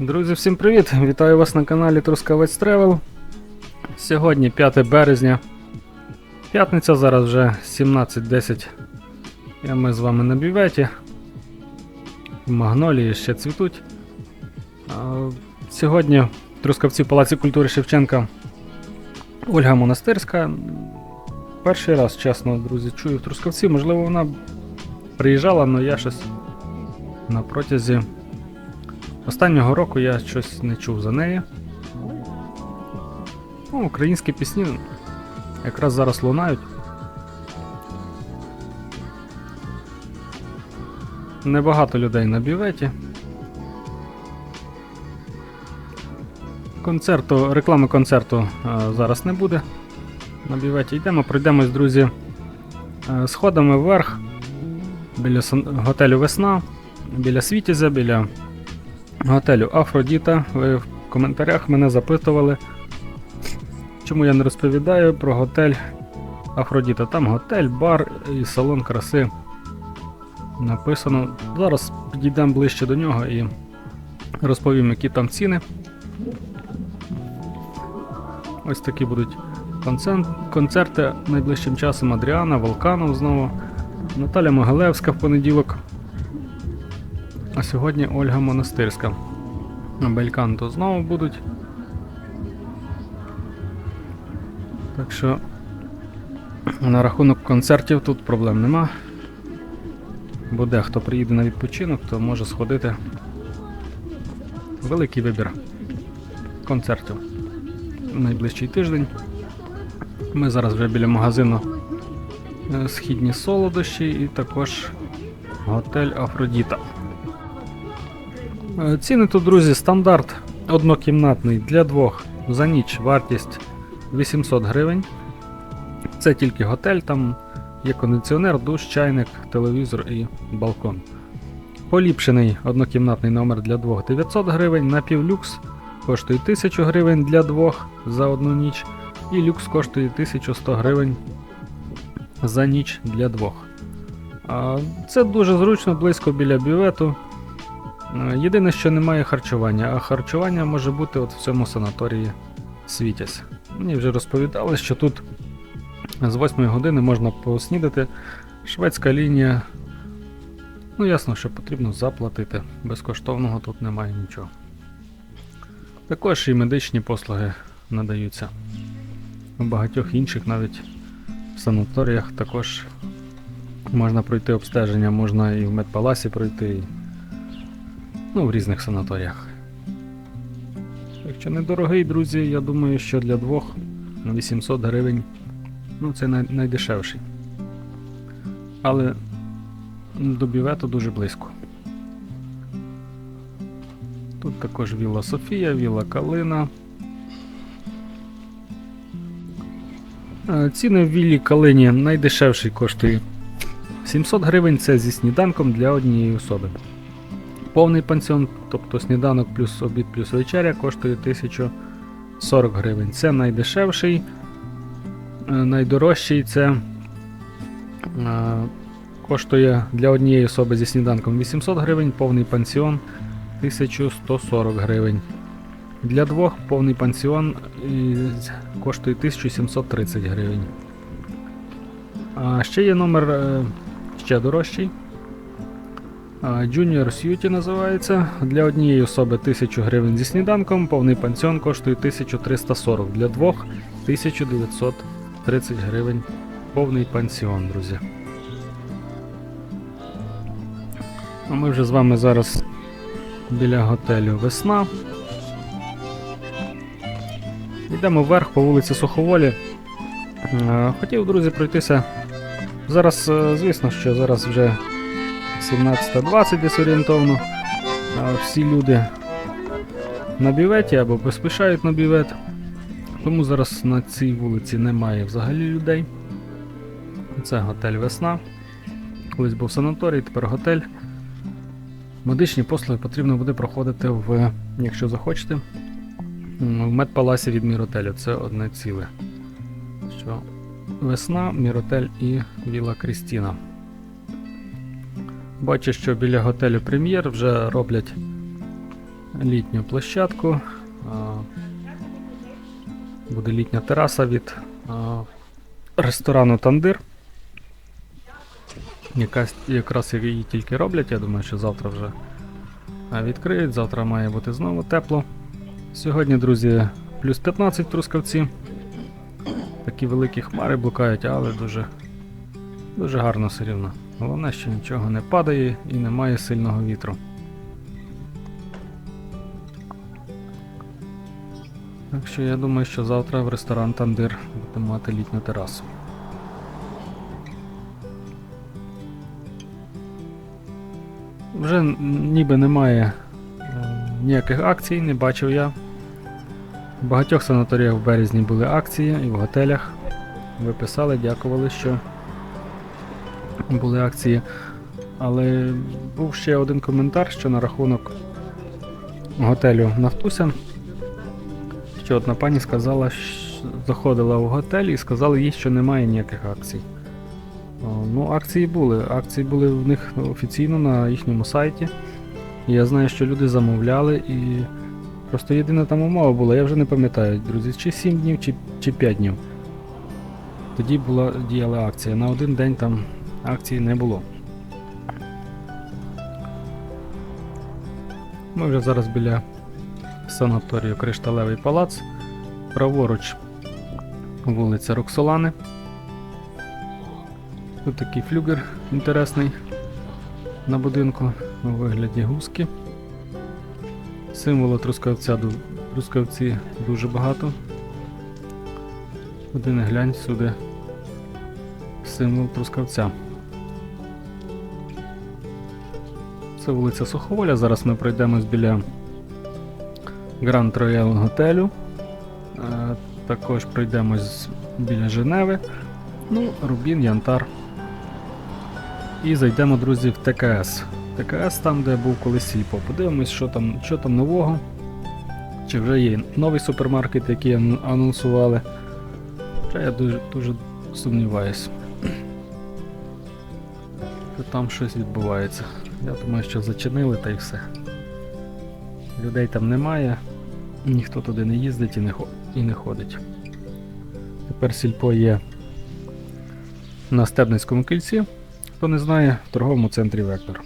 Друзі, всім привіт! Вітаю вас на каналі Трускавець Тревел. Сьогодні 5 березня. П'ятниця, зараз вже 17.10. І ми з вами на бюветі. Магнолії ще цвітуть. Сьогодні в Трускавці Палаці культури Шевченка Ольга Монастирська. Перший раз, чесно, друзі, чую в Трускавці. Можливо, вона приїжджала, але я щось на протязі Останнього року я щось не чув за неї. Ну, українські пісні якраз зараз лунають. Небагато людей на бюветі. Концерту, реклами концерту е, зараз не буде. На бюветі йдемо, пройдемось, друзі, е, сходами вверх біля готелю Весна, біля Світязя, біля готелю Афродіта. Ви в коментарях мене запитували, чому я не розповідаю про готель Афродіта. Там готель, бар і салон краси написано. Зараз підійдемо ближче до нього і розповім, які там ціни. Ось такі будуть концерти найближчим часом Адріана, Волканов знову, Наталя Могилевська в понеділок. А сьогодні Ольга Монастирська. Бельканто знову будуть. Так що на рахунок концертів тут проблем нема. Бо дехто приїде на відпочинок, то може сходити. Великий вибір концертів в найближчий тиждень. Ми зараз вже біля магазину е, Східні солодощі і також готель Афродіта. Е, Ціни тут, друзі, стандарт однокімнатний для двох за ніч вартість 800 гривень. Це тільки готель, там є кондиціонер, душ, чайник, телевізор і балкон. Поліпшений однокімнатний номер для двох 900 гривень, напівлюкс коштує 1000 гривень для двох за одну ніч, і люкс коштує 1100 гривень за ніч для двох. Це дуже зручно, близько біля бювету. Е, Єдине, що немає харчування, а харчування може бути от в цьому санаторії Світязь. Мені вже розповідали, що тут з 8 години можна поснідати. Шведська лінія. Ну, ясно, що потрібно заплатити. Безкоштовного тут немає нічого. Також і медичні послуги надаються. У багатьох інших навіть в санаторіях також можна пройти обстеження, можна і в медпаласі пройти. Ну, в різних санаторіях. Якщо недорогий, друзі, я думаю, що для двох на 800 гривень ну, це най- найдешевший. Але до бювету дуже близько. Тут також Вілла Софія, Вілла Калина. Е, Ціни в Віллі Калині найдешевший коштує 700 гривень це зі сніданком для однієї особи. Повний пансіон, тобто сніданок плюс обід плюс вечеря, коштує 1040 гривень. Це найдешевший. Е, Найдорожчий це е, коштує для однієї особи зі сніданком 800 гривень, повний пансіон 1140 гривень. Для двох повний пансіон е, коштує 1730 гривень. А ще є номер ще дорожчий. Junior Suite називається. Для однієї особи 1000 гривень зі сніданком, повний пансіон коштує 1340. Для двох 1930 гривень. Повний пансіон, друзі. А ми вже з вами зараз біля готелю Весна. Йдемо вверх по вулиці Суховолі. Е, Хотів, друзі, пройтися. Зараз, е, звісно, що зараз вже 17.20 десь орієнтовно. Всі люди на бюветі або поспішають на бювет. Тому зараз на цій вулиці немає взагалі людей. Це готель Весна. Колись був санаторій, тепер готель. Медичні послуги потрібно буде проходити в, якщо захочете, в медпаласі від Міротелю. Це одне ціле. Що Весна, Міротель і Віла Крістіна. Бачу, що біля готелю Прем'єр вже роблять літню площадку. Буде літня тераса від ресторану Тандир. Якась, якраз її тільки роблять, я думаю, що завтра вже відкриють, завтра має бути знову тепло. Сьогодні, друзі, плюс 15 трускавці. Такі великі хмари блукають, але дуже, дуже гарно все рівно. Головне, що нічого не падає і немає сильного вітру. Так що я думаю, що завтра в ресторан Тандир буде мати літню терасу. Вже ніби немає е, ніяких акцій, не бачив я. В багатьох санаторіях в березні були акції і в готелях. Ви писали, дякували, що були акції. Але був ще один коментар, що на рахунок готелю Нафтуся. Що одна пані сказала, що заходила в готель і сказали їй, що немає ніяких акцій. Ну, акції були. Акції були в них офіційно на їхньому сайті. Я знаю, що люди замовляли і. Просто єдина там умова була, я вже не пам'ятаю, друзі, чи 7 днів, чи, чи 5 днів. Тоді була діяла акція. На один день там акції не було. Ми вже зараз біля санаторію Кришталевий палац. Праворуч вулиця Роксолани. Тут такий флюгер інтересний на будинку у вигляді гуски. Символу трускавця трускавці дуже багато. Куди не глянь сюди. Символ трускавця. Це вулиця Суховоля. Зараз ми пройдемось біля Grand Royal готелю. Е, Також пройдемось біля Женеви. Ну, Рубін, Янтар. І зайдемо, друзі, в ТКС. ТКС там, де був колись Сільпо. Подивимось, що там, що там нового. Чи вже є новий супермаркет, який анонсували. Хоча я дуже, дуже сумніваюсь. Що там щось відбувається. Я думаю, що зачинили та й все. Людей там немає, ніхто туди не їздить і не, і не ходить. Тепер сільпо є на Стебницькому кільці. Хто не знає, в торговому центрі Вектор.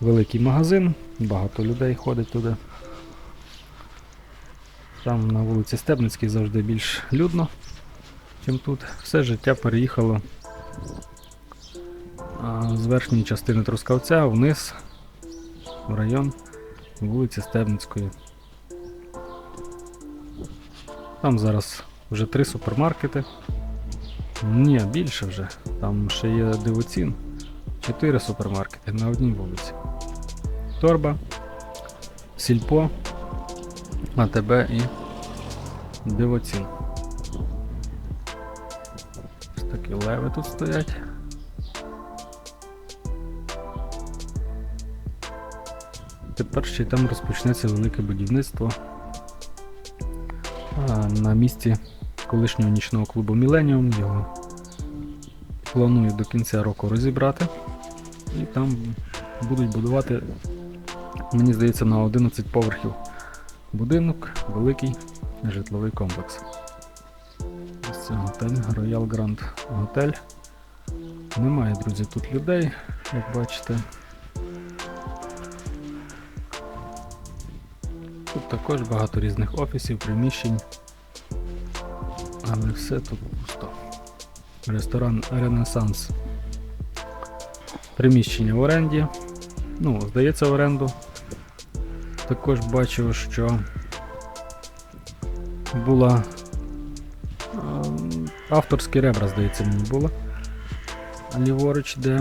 Великий магазин, багато людей ходить туди. Там на вулиці Стебницькій завжди більш людно, ніж тут. Все життя переїхало з верхньої частини Трускавця вниз в район вулиці Стебницької. Там зараз вже три супермаркети. Ні, більше вже. Там ще є дивоцін. Чотири супермаркети на одній вулиці. Торба, Сільпо, АТБ і Дивоцін. Ось такі леви тут стоять. Тепер ще там розпочнеться велике будівництво а, на місці колишнього нічного клубу Міленіум. Його планую до кінця року розібрати. І там будуть будувати, мені здається, на 11 поверхів будинок, великий житловий комплекс. Ось це готель, Royal Grand Hotel. Немає, друзі, тут людей, як бачите. Тут також багато різних офісів, приміщень. Але все тут пусто. Ресторан Ренесанс. Приміщення в оренді. Ну, здається, в оренду. Також бачив, що була ем, авторські ребра, здається, мені було. Ліворуч, де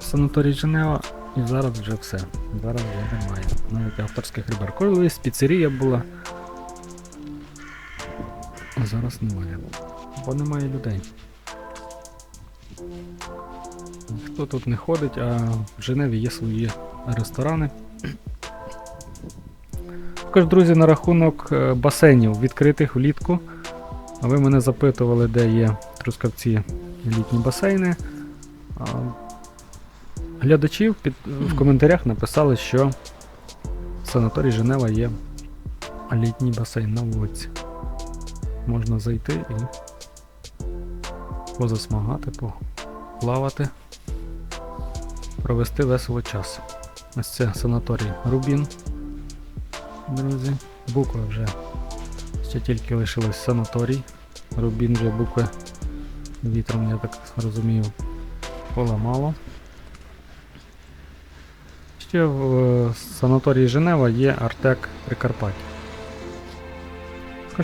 санаторій Женева, і зараз вже все. Зараз вже немає. Навіть авторських ребер. Колись піцерія була. А зараз немає. Бо немає людей. Ніхто тут не ходить, а в Женеві є свої ресторани. Також, друзі, на рахунок е, басейнів відкритих влітку. Ви мене запитували, де є Трускавці літні басейни. А, Глядачі в, під, в коментарях написали, що санаторій Женева є літній басейн на вулиці. Можна зайти і позасмагати, поплавати, провести весело час. Ось це санаторій Рубін. Друзі, буква вже ще тільки лишилась санаторій. Рубін вже букви вітром, я так розумію, поламало. Ще в е, санаторії Женева є Артек Прикарпаття.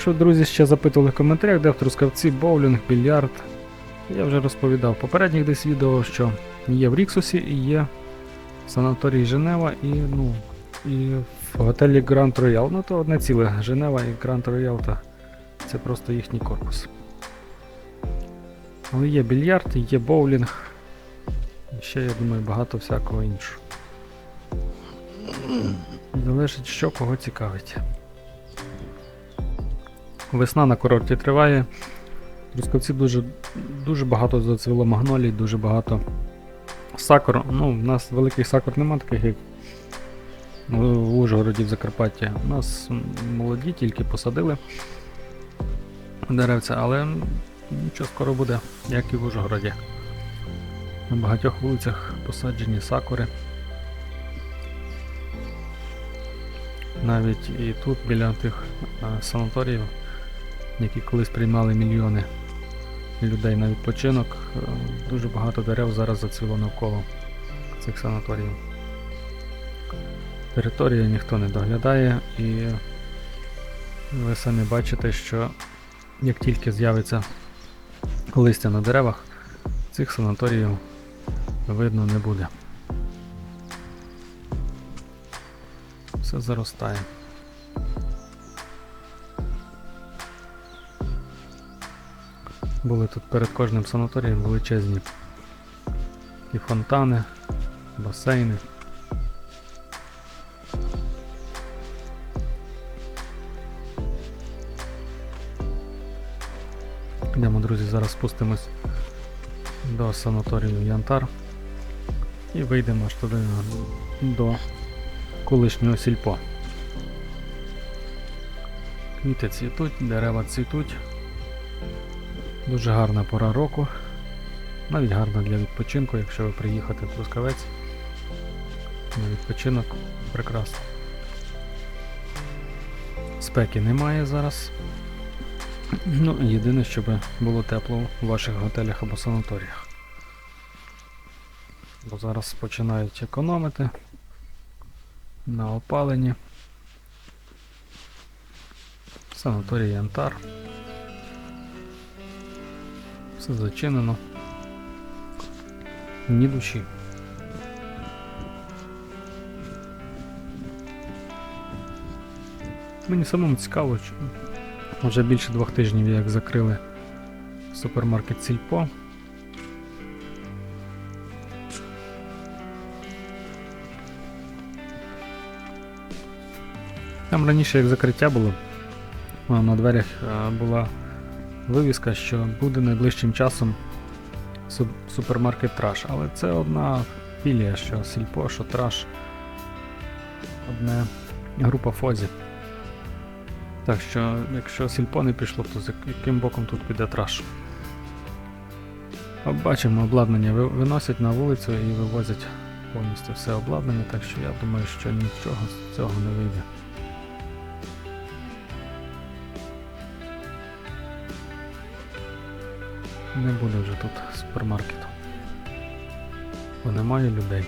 Ви, друзі, ще запитували в коментарях, де в Трускавці боулінг, більярд. Я вже розповідав в попередніх десь відео, що є в Ріксусі і є в санаторії Женева і, ну, і в готелі Grand Royal. Ну то одне ціле Женева і Royal, та це просто їхній корпус. Але є більярд, є боулінг. І ще, я думаю, багато всякого іншого. Залежить, що кого цікавить. Весна на курорті триває. Трускавці дуже, дуже багато зацвіло магнолій, дуже багато сакур. Ну, в нас великих сакур немає таких, як в Ужгороді в Закарпатті. У нас молоді, тільки посадили деревця, але нічого скоро буде, як і в Ужгороді. На багатьох вулицях посаджені сакури. Навіть і тут, біля тих санаторіїв, які колись приймали мільйони людей на відпочинок, е, дуже багато дерев зараз зацвіло навколо цих санаторіїв. Територія ніхто не доглядає, і ви самі бачите, що як тільки з'явиться листя на деревах, цих санаторіїв видно не буде. Все заростає. Були тут перед кожним санаторієм величезні і фонтани, басейни. Йдемо, друзі, зараз спустимось до санаторію Янтар і вийдемо аж туди до колишнього сільпо. Квіти цвітуть, дерева цвітуть. Дуже гарна пора року. Навіть гарна для відпочинку, якщо ви приїхати в Трускавець. На відпочинок прекрасно. Спеки немає зараз. Ну, єдине, щоб було тепло у ваших готелях або санаторіях. Бо зараз починають економити на опаленні. Санаторій Янтар. Все зачинено. Ні душі. Мені самому цікаво, вже більше двох тижнів як закрили супермаркет Сільпо. Там раніше як закриття було, на дверях була вивіска, що буде найближчим часом супермаркет Траш. Але це одна філія, що Сільпо, що Траш. Одне група Фозі. Так що, якщо Сільпо не пішло, то з яким боком тут піде траш? Бачимо, обладнання виносять на вулицю і вивозять повністю все обладнання, так що я думаю, що нічого з цього не вийде. Не буде вже тут супермаркету. Бо немає людей.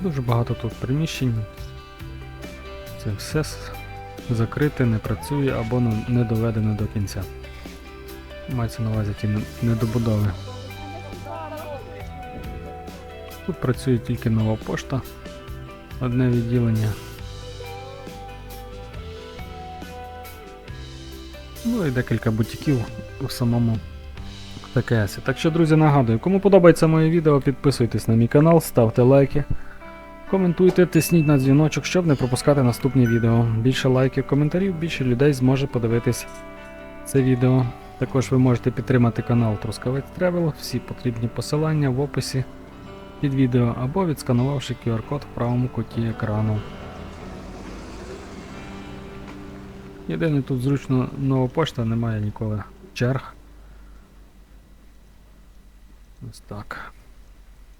Дуже багато тут приміщень. Це все закрите, не працює або не- не доведено до кінця. Мається на увазі ті недобудови. Тут працює тільки нова пошта, одне відділення. Ну і декілька бутіків у самому ТКС. Так що, друзі, нагадую, кому подобається моє відео, підписуйтесь на мій канал, ставте лайки. Коментуйте, тисніть на дзвіночок, щоб не пропускати наступні відео. Більше лайків, коментарів, більше людей зможе подивитись це відео. Також ви можете підтримати канал Трускавець Тревел, всі потрібні посилання в описі під відео або відсканувавши QR-код в правому куті екрану. Єдине тут зручно нова пошта, немає ніколи черг. Ось так.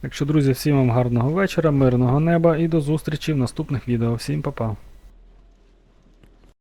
Так що, друзі, всім вам гарного вечора, мирного неба і до зустрічі в наступних відео. Всім па-па.